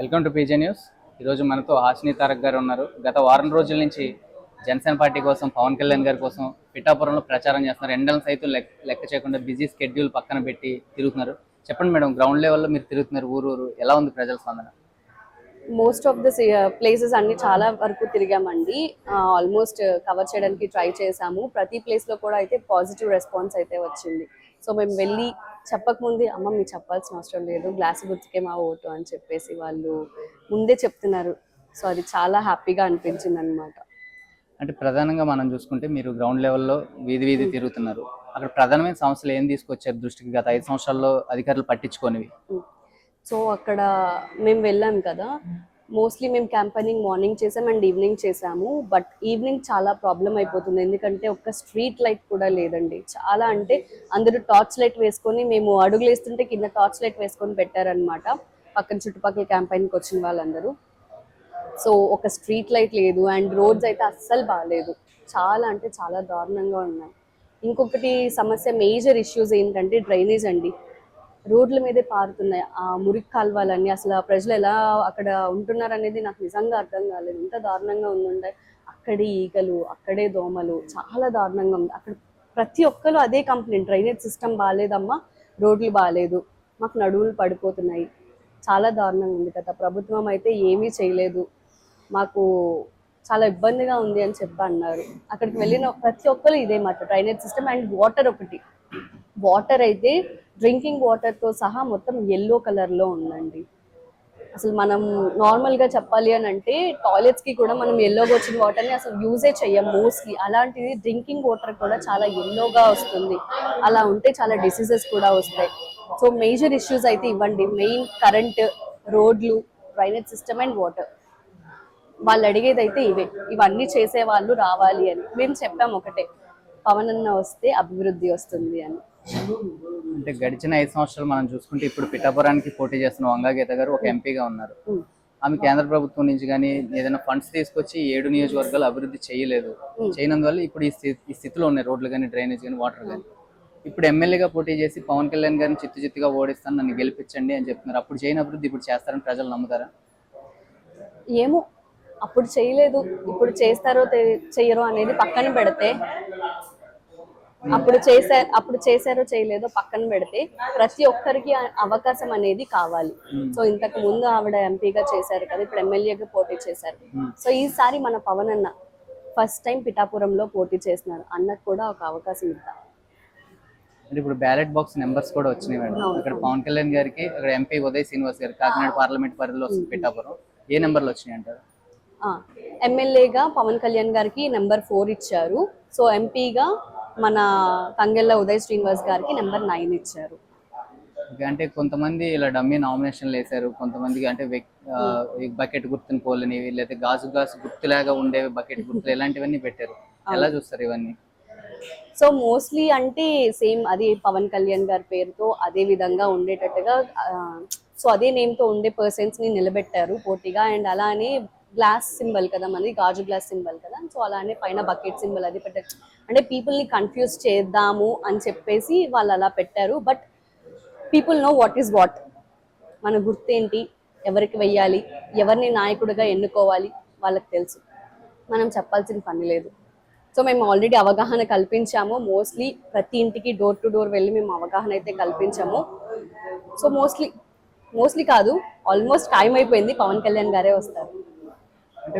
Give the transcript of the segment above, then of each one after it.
Welcome to PJ news. ఈరోజు మనతో హాసిని తారక్ గారు ఉన్నారు. గత వారం రోజుల నుంచి జనసేన పార్టీ కోసం పవన్ కళ్యాణ్ గారి కోసం పిఠాపురంలో ప్రచారం చేస్తున్నారు. ఎండలను సైతం లెక్క లెక్క చేయకుండా బిజీ స్కెడ్యూల్ పక్కన పెట్టి తిరుగుతున్నారు. చెప్పండి మేడం గ్రౌండ్ లెవెల్లో మీరు తిరుగుతున్నారు ఊరు ఊరు. ఎలా ఉంది ప్రజల స్పందన? మోస్ట్ ఆఫ్ ద ప్లేసెస్ అన్ని చాలా వరకు తిరిగామండి. ఆల్మోస్ట్ కవర్ uh, చేయడానికి ట్రై చేసాము ప్రతి ప్లేస్లో కూడా అయితే పాజిటివ్ రెస్పాన్స్ అయితే వచ్చింది. సో మేము వెళ్ళి చెప్పకముందే అమ్మ మీరు చెప్పాల్సిన అవసరం లేదు గ్లాస్ గుర్తుకే మా ఓటు అని చెప్పేసి వాళ్ళు ముందే చెప్తున్నారు. సో అది చాలా హ్యాపీగా అనిపించింది అనమాట అంటే ప్రధానంగా మనం చూసుకుంటే మీరు గ్రౌండ్ లెవెల్లో వీధి వీధి తిరుగుతున్నారు. అక్కడ ప్రధానమైన సమస్యలు ఏం తీసుకొచ్చారు దృష్టికి? గత ఐదు సంవత్సరాల్లో అధికారులు పట్టించుకోనివి. సో అక్కడ మేము వెళ్ళాం కదా. మోస్ట్లీ మేము క్యాంపెయినింగ్ మార్నింగ్ చేసాం అండ్ ఈవినింగ్ చేసాము. బట్ ఈవినింగ్ చాలా ప్రాబ్లం అయిపోతుంది. ఎందుకంటే ఒక్క స్ట్రీట్ లైట్ కూడా లేదండి. చాలా అంటే అందరూ టార్చ్ లైట్ వేసుకొని మేము అడుగులు వేస్తుంటే కింద టార్చ్ లైట్ వేసుకొని పెట్టారనమాట పక్కన చుట్టుపక్కల క్యాంపెయిన్కి వచ్చిన వాళ్ళందరూ. సో ఒక స్ట్రీట్ లైట్ లేదు అండ్ రోడ్స్ అయితే అస్సలు బాగాలేదు చాలా అంటే చాలా దారుణంగా ఉన్నాయి. ఇంకొకటి సమస్య మేజర్ ఇష్యూస్ ఏంటంటే డ్రైనేజ్ అండి. రోడ్ల మీదే పారుతున్నాయి. ఆ మురికి కాలువలన్నీ అసలు ఆ ప్రజలు ఎలా అక్కడ ఉంటున్నారు అనేది నాకు నిజంగా అర్థం కాలేదు. ఇంత దారుణంగా ఉందంటే అక్కడే ఈగలు అక్కడే దోమలు చాలా దారుణంగా ఉంది. అక్కడ ప్రతి ఒక్కరు అదే కంప్లైంట్ డ్రైనేజ్ సిస్టమ్ బాగాలేదమ్మా రోడ్లు బాగాలేదు మాకు నడువులు పడిపోతున్నాయి. చాలా దారుణంగా ఉంది కదా. ప్రభుత్వం అయితే ఏమీ చేయలేదు. మాకు చాలా ఇబ్బందిగా ఉంది అని చెప్పి అన్నారు. అక్కడికి వెళ్ళిన ప్రతి ఒక్కరు ఇదే మాట. డ్రైనేజ్ సిస్టమ్ అండ్ వాటర్ ఒకటి. వాటర్ అయితే డ్రింకింగ్ వాటర్తో సహా మొత్తం ఎల్లో కలర్లో ఉందండి. అసలు మనం నార్మల్గా చెప్పాలి అని అంటే టాయిలెట్స్కి కూడా మనం ఎల్లోగా వచ్చిన వాటర్ని అసలు యూజే చెయ్యం మోస్ట్లీ అలాంటిది డ్రింకింగ్ వాటర్ కూడా చాలా ఎల్లోగా వస్తుంది. అలా ఉంటే చాలా డిసీజెస్ కూడా వస్తాయి. సో మేజర్ ఇష్యూస్ అయితే ఇవ్వండి. మెయిన్ కరెంట్ రోడ్లు డ్రైనేజ్ సిస్టమ్ అండ్ వాటర్ వాళ్ళు అడిగేది అయితే ఇవే. ఇవన్నీ చేసే వాళ్ళు రావాలి అని. మేము చెప్పాము ఒకటే. పవన్ అన్న వస్తే అభివృద్ధి వస్తుంది అని. అంటే గడిచిన ఐదు సంవత్సరాలు మనం చూసుకుంటే ఇప్పుడు పిఠాపురానికి పోటీ చేస్తున్న వంగాగీత గారు ఒక ఎంపీగా ఉన్నారు. ఆమె కేంద్ర ప్రభుత్వం నుంచి కానీ ఏదైనా ఫండ్స్ తీసుకొచ్చి ఏడు నియోజకవర్గాలు అభివృద్ధి చేయలేదు. చేయనందువల్ల ఇప్పుడు ఈ స్థితి ఈ స్థితిలో ఉన్నాయి రోడ్లు కానీ డ్రైనేజ్ కానీ వాటర్ కానీ ఇప్పుడు ఎమ్మెల్యేగా పోటీ చేసి పవన్ కళ్యాణ్ గారిని చిత్తు చిత్తుగా ఓడిస్తాను నన్ను గెలిపించండి అని చెప్తున్నారు. అప్పుడు చేయని అభివృద్ధి ఇప్పుడు చేస్తారని ప్రజలు నమ్ముతారా? ఏమో అప్పుడు చేయలేదు. ఇప్పుడు చేస్తారో చెయ్యరో అనేది పక్కన పెడితే అప్పుడు చేసా అప్పుడు చేశారో చేయలేదో పక్కన పెడితే ప్రతి ఒక్కరికి అవకాశం అనేది కావాలి. సో ఇంతకు ముందు ఆవిడ ఎంపీగా చేశారు కదా ఇప్పుడు ఎమ్మెల్యేగా పోటీ చేశారు. సో ఈసారి మన పవన్ అన్న ఫస్ట్ టైం పిఠాపురంలో పోటీ చేస్తున్నారు. అన్నకు కూడా ఒక అవకాశం ఇద్దాం. ఇప్పుడు బ్యాలెట్ బాక్స్ నెంబర్స్ కూడా వచ్చినాయి మేడం. అక్కడ పవన్ కళ్యాణ్ గారికి అక్కడ ఎంపీ ఉదయ్ శ్రీనివాస్ గారు కాకినాడ పార్లమెంట్ పరిధిలో వస్తుంది పిఠాపురం. ఏ నెంబర్లు వచ్చినాయి అంటారు? ఆ, ఎమ్మెల్యేగా పవన్ కళ్యాణ్ గారికి నెంబర్ ఫోర్ ఇచ్చారు. సో ఎంపీగా మన తంగెళ్ళ ఉదయ్ శ్రీనివాస్ గారికి నెంబర్ నైన్ ఇచ్చారు. అంటే కొంతమంది ఇలా డమ్మీ నామినేషన్లు వేశారు కొంతమందికి అంటే బకెట్ గుర్తుని పోలేనివి లేదా గాజు గాజు గుర్తులాగా ఉండేవి బకెట్ గుర్తులు ఇలాంటివన్నీ పెట్టారు. ఎలా చూస్తారు ఇవన్నీ? సో మోస్ట్లీ అంటే సేమ్ అది పవన్ కళ్యాణ్ గారి పేరుతో అదే విధంగా ఉండేటట్టుగా సో అదే నేమ్తో ఉండే పర్సన్స్ని నిలబెట్టారు పోటీగా. అండ్ అలానే గ్లాస్ సింబల్ కదా మనది గాజు గ్లాస్ సింబల్ కదా. సో అలానే పైన బకెట్ సింబల్ అది పెట్టారు అంటే పీపుల్ని కన్ఫ్యూజ్ చేద్దాము అని చెప్పేసి వాళ్ళు అలా పెట్టారు. But people know what is what మన గుర్తేంటి? ఎవరికి వెయ్యాలి? ఎవరిని నాయకుడిగా ఎన్నుకోవాలి? వాళ్ళకి తెలుసు. మనం చెప్పాల్సిన పని లేదు. సో మేము ఆల్రెడీ అవగాహన కల్పించాము. మోస్ట్లీ ప్రతి ఇంటికి డోర్ టు డోర్ వెళ్ళి మేము అవగాహన అయితే కల్పించాము. సో మోస్ట్లీ మోస్ట్లీ కాదు ఆల్మోస్ట్ టైం అయిపోయింది. పవన్ కళ్యాణ్ గారే వస్తారు.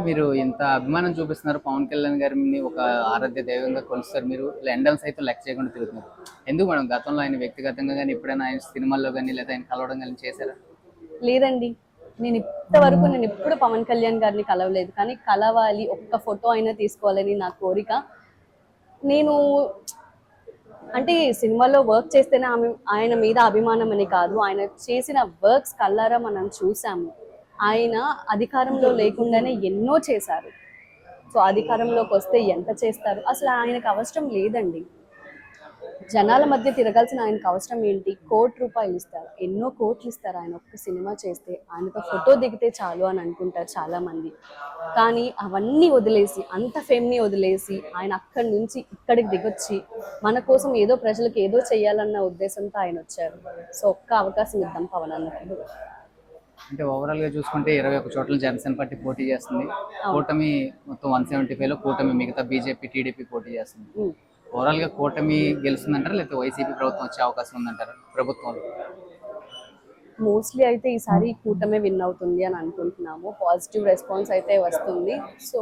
అంటే మీరు ఇంత అభిమానం చూపిస్తున్నారు. పవన్ కళ్యాణ్ గారిని ఒక ఆరాధ్య దైవంగా కొలుస్తారు. మీరు ఇలా ఎండలు సైతం లెక్క చేయకుండా తిరుగుతున్నారు. ఎందుకు మేడం? గతంలో ఆయన వ్యక్తిగతంగా కానీ ఎప్పుడైనా ఆయన సినిమాల్లో కానీ లేదా ఆయన కలవడం కానీ చేశారా? లేదండి. నేను ఇంతవరకు నేను ఎప్పుడు పవన్ కళ్యాణ్ గారిని కలవలేదు. కానీ కలవాలి ఒక్క ఫోటో అయినా తీసుకోవాలని నా కోరిక. నేను అంటే సినిమాలో వర్క్ చేస్తేనే ఆమె ఆయన మీద అభిమానం అని కాదు. ఆయన చేసిన వర్క్స్ కల్లారా మనం చూసాము. ఆయన అధికారంలో లేకుండానే ఎన్నో చేశారు. సో అధికారంలోకి వస్తే ఎంత చేస్తారు? అసలు ఆయనకు అవసరం లేదండి. జనాల మధ్య తిరగాల్సిన ఆయనకు అవసరం ఏంటి? కోటి రూపాయలు ఇస్తారు. ఎన్నో కోట్లు ఇస్తారు. ఆయన ఒక్క సినిమా చేస్తే ఆయనతో ఫోటో దిగితే చాలు అని అనుకుంటారు చాలామంది. కానీ అవన్నీ వదిలేసి అంత ఫేమ్ని వదిలేసి ఆయన అక్కడి నుంచి ఇక్కడికి దిగొచ్చి మన కోసం ఏదో ప్రజలకు ఏదో చేయాలన్న ఉద్దేశంతో ఆయన వచ్చారు. సో ఒక్క అవకాశం ఇద్దాం పవన్ అన్నకి. అంటే ఓవరాల్గా చూసుకుంటే ఇరవై ఒక చోట్ల జనసేన పార్టీ పోటీ చేస్తుంది. కూటమి మొత్తం వన్ సెవెంటీ ఫైవ్లో కూటమి మిగతా బీజేపీ టీడీపీ పోటీ చేస్తుంది. ఓవరాల్గా కూటమి గెలుస్తుందంటారా లేకపోతే వైసీపీ ప్రభుత్వం వచ్చే అవకాశం ఉందంటారా ప్రభుత్వం మోస్ట్లీ అయితే ఈసారి కూటమే విన్ అవుతుంది అని అనుకుంటున్నాము. పాజిటివ్ రెస్పాన్స్ అయితే వస్తుంది. సో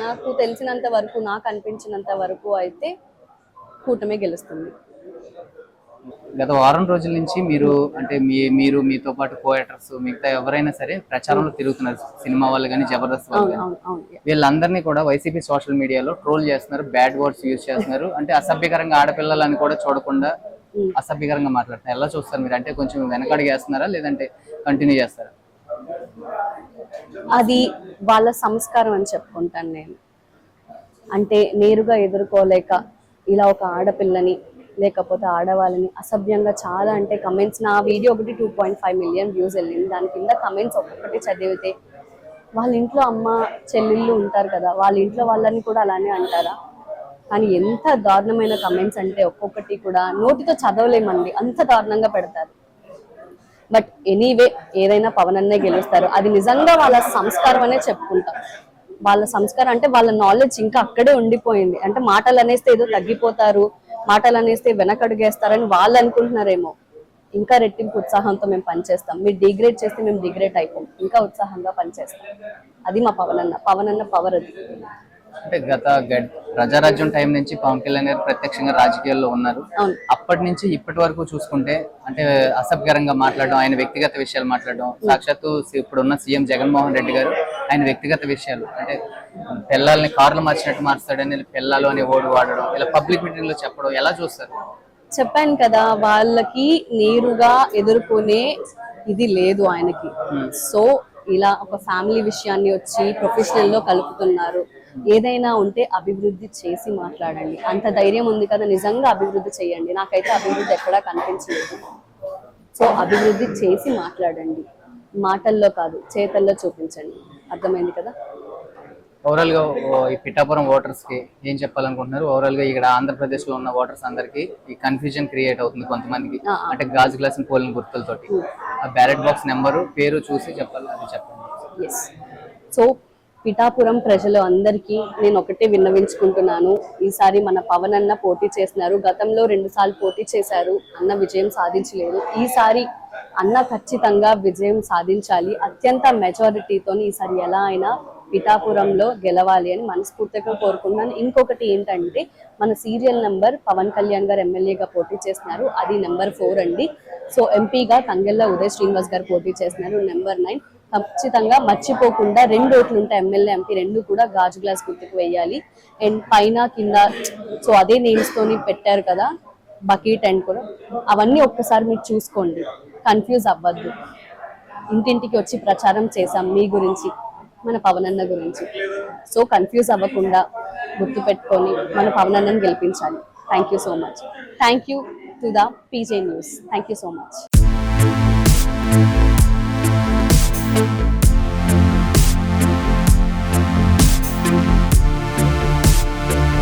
నాకు తెలిసినంత వరకు నాకు అనిపించినంత వరకు అయితే కూటమే గెలుస్తుంది. గత వారం రోజుల నుంచి మీరు అంటే మీ మీరు మీతో పాటు కోయటర్స్ మిగతా ఎవరైనా సరే ప్రచారంలో తిరుగుతున్నారు. సినిమా వాళ్ళు కానీ జబర్దస్త్ వాళ్ళు కానీ. వీళ్ళందరినీ కూడా వైసీపీ సోషల్ మీడియాలో ట్రోల్ చేస్తున్నారు. బ్యాడ్ వర్డ్స్ యూజ్ చేస్తున్నారు. అంటే అసభ్యకరంగా ఆడపిల్లలని కూడా చూడకుండా Mm. అసభ్యకరంగా మాట్లాడుతున్నారు. ఎలా చూస్తారు మీరు? అంటే కొంచెం వెనకడుగు వేస్తున్నారా? లేదంటే కంటిన్యూ చేస్తారా? అది వాళ్ళ సంస్కారం అని చెప్పుకుంటాను నేను. అంటే నేరుగా ఎదుర్కోలేక ఇలా ఒక ఆడపిల్లని లేకపోతే ఆడవాళ్ళని అసభ్యంగా చాలా అంటే కమెంట్స్ నా వీడియో ఒకటి two point five million views వెళ్ళింది. దాని కింద కమెంట్స్ ఒక్కొక్కటి చదివితే వాళ్ళ ఇంట్లో అమ్మ చెల్లెళ్ళు ఉంటారు కదా వాళ్ళ ఇంట్లో వాళ్ళని కూడా అలానే అంటారా? కానీ ఎంత దారుణమైన కమెంట్స్ అంటే ఒక్కొక్కటి కూడా నోటితో చదవలేమండి. అంత దారుణంగా పెడతారు. బట్ ఎనీవే ఏదైనా పవన్ అన్నే గెలుస్తారు. అది నిజంగా వాళ్ళ సంస్కారం అనే చెప్పుకుంటాం. వాళ్ళ సంస్కారం అంటే వాళ్ళ నాలెడ్జ్ ఇంకా అక్కడే ఉండిపోయింది. అంటే మాటలు అనేస్తే ఏదో తగ్గిపోతారు. మాటలు అనేస్తే వెనకడుగేస్తారని వాళ్ళు అనుకుంటున్నారేమో. ఇంకా రెట్టింపు ఉత్సాహంతో మేము పనిచేస్తాం. మీరు డిగ్రేడ్ చేస్తే మేము డిగ్రేడ్ అయిపోం. ఇంకా ఉత్సాహంగా పనిచేస్తాం. అది మా పవన్ అన్న పవన్ అన్న పవర్ అది. అంటే గత ప్రజారాజ్యం టైం నుంచి పవన్ కళ్యాణ్ గారు ప్రత్యక్షంగా రాజకీయాల్లో ఉన్నారు. అప్పటి నుంచి ఇప్పటి వరకు చూసుకుంటే అంటే అసభ్యకరంగా మాట్లాడడం ఆయన వ్యక్తిగత విషయాలు మాట్లాడడం సాక్షాత్తు ఇప్పుడున్న సీఎం జగన్మోహన్ రెడ్డి గారు ఆయన వ్యక్తిగత విషయాలు అంటే పిల్లల్ని కార్లు మార్చినట్టు మార్చాడని పిల్లలు అని ఓడి వాడడం ఇలా పబ్లిక్ మీటింగ్లో చెప్పడం ఎలా చూస్తారు? చెప్పాను కదా వాళ్ళకి నేరుగా ఎదుర్కొనే ఇది లేదు ఆయనకి. సో ఇలా ఒక ఫ్యామిలీ విషయాన్ని వచ్చి ప్రొఫెషనల్లో కలుపుతున్నారు. ఏదైనా ఉంటే అభివృద్ధి చేసి మాట్లాడండి. అంత ధైర్యం ఉంది కదా నిజంగా అభివృద్ధి చేయండి. నాకైతే అభివృద్ధి ఎక్కడా కనిపించలేదు. సో అభివృద్ధి చేసి మాట్లాడండి. మాటల్లో కాదు చేతల్లో చూపించండి. అర్థమైంది కదా? ఓవరాల్గా ఈ పిఠాపురం ఓటర్స్కి ఏం చెప్పాలనుకుంటున్నారు? ఓవరాల్గా ఇక్కడ ఆంధ్రప్రదేశ్లో ఉన్న ఓటర్స్ అందరికి ఈ కన్ఫ్యూజన్ క్రియేట్ అవుతుంది కొంతమందికి. అంటే గాజు గ్లాస్ పోలిన గుర్తులతోటి. ఆ బ్యాలెట్ బాక్స్ నెంబరు పేరు చూసి చెప్పాలి అది చెప్పండి. సో పిఠాపురం ప్రజలు అందరికీ నేను ఒకటే విన్నవించుకుంటున్నాను. ఈసారి మన పవన్ అన్న పోటీ చేస్తున్నారు. గతంలో రెండుసార్లు పోటీ చేశారు. అన్న విజయం సాధించలేదు. ఈసారి అన్న ఖచ్చితంగా విజయం సాధించాలి. అత్యంత మెజారిటీతో ఈసారి ఎలా అయినా పిఠాపురంలో గెలవాలి అని మనస్ఫూర్తిగా కోరుకుంటున్నాను. ఇంకొకటి ఏంటంటే మన సీరియల్ నెంబర్ పవన్ కళ్యాణ్ గారు ఎమ్మెల్యేగా పోటీ చేస్తున్నారు. అది నెంబర్ ఫోర్ అండి. సో ఎంపీగా తంగెళ్ళ ఉదయ్ శ్రీనివాస్ గారు పోటీ చేస్తున్నారు. Number nine. ఖచ్చితంగా మర్చిపోకుండా రెండు ఓట్లు ఉంటాయి ఎమ్మెల్యే ఎంపీ రెండు కూడా గాజు గ్లాస్ గుర్తుకు వేయాలి. అండ్ పైన కింద సో అదే నేమ్స్ తోని పెట్టారు కదా బకెట్ అండ్ కూడా. అవన్నీ ఒక్కసారి మీరు చూసుకోండి. కన్ఫ్యూజ్ అవ్వద్దు. ఇంటింటికి వచ్చి ప్రచారం చేశాం మీ గురించి మన పవనన్న గురించి. సో కన్ఫ్యూజ్ అవ్వకుండా గుర్తు పెట్టుకొని మన పవనన్నని గెలిపించాలి. Thank you so much thank you to the PJ news thank you so much